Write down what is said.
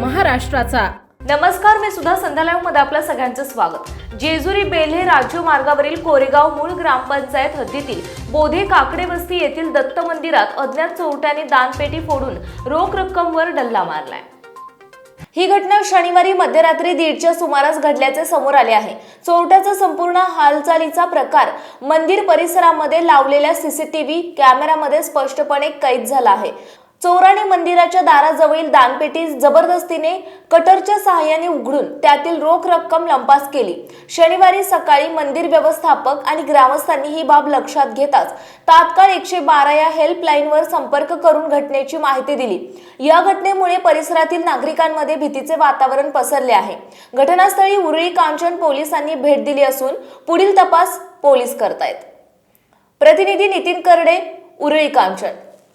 महाराष्ट्राचा. नमस्कार मी सुद्धा संध्यालाईव्हमध्ये आपलं सगळ्यांचं स्वागत. जेजुरी बेल्हे राज्य मार्गावरील कोरेगाव मूळ ग्रामपंचायत हद्दीतील बोधे काकडे वस्ती येथील दत्त मंदिरात अज्ञात चोरट्याने दानपेटी फोडून रोख रक्कमवर डल्ला मारलाय. ही घटना शनिवारी मध्यरात्री दीडच्या सुमारास घडल्याचे समोर आले आहे. चोरट्याचा संपूर्ण हालचालीचा प्रकार मंदिर परिसरामध्ये लावलेल्या सीसीटीव्ही कॅमेऱ्यामध्ये स्पष्टपणे कैद झाला आहे. चोराने मंदिराच्या दाराजवळील दानपेटी जबरदस्तीने कटरच्या सहाय्याने उघडून त्यातील रोख रक्कम लंपास केली. शनिवारी सकाळी मंदिर व्यवस्थापक आणि ग्रामस्थांनी ही बाब लक्षात घेताच तात्काळ एकशे बारा या हेल्पलाईनवर संपर्क करून घटनेची माहिती दिली. या घटनेमुळे परिसरातील नागरिकांमध्ये भीतीचे वातावरण पसरले आहे. घटनास्थळी उरळी कांचन पोलिसांनी भेट दिली असून पुढील तपास पोलीस करतायत. प्रतिनिधी नितीन करडे उरळी कांचन.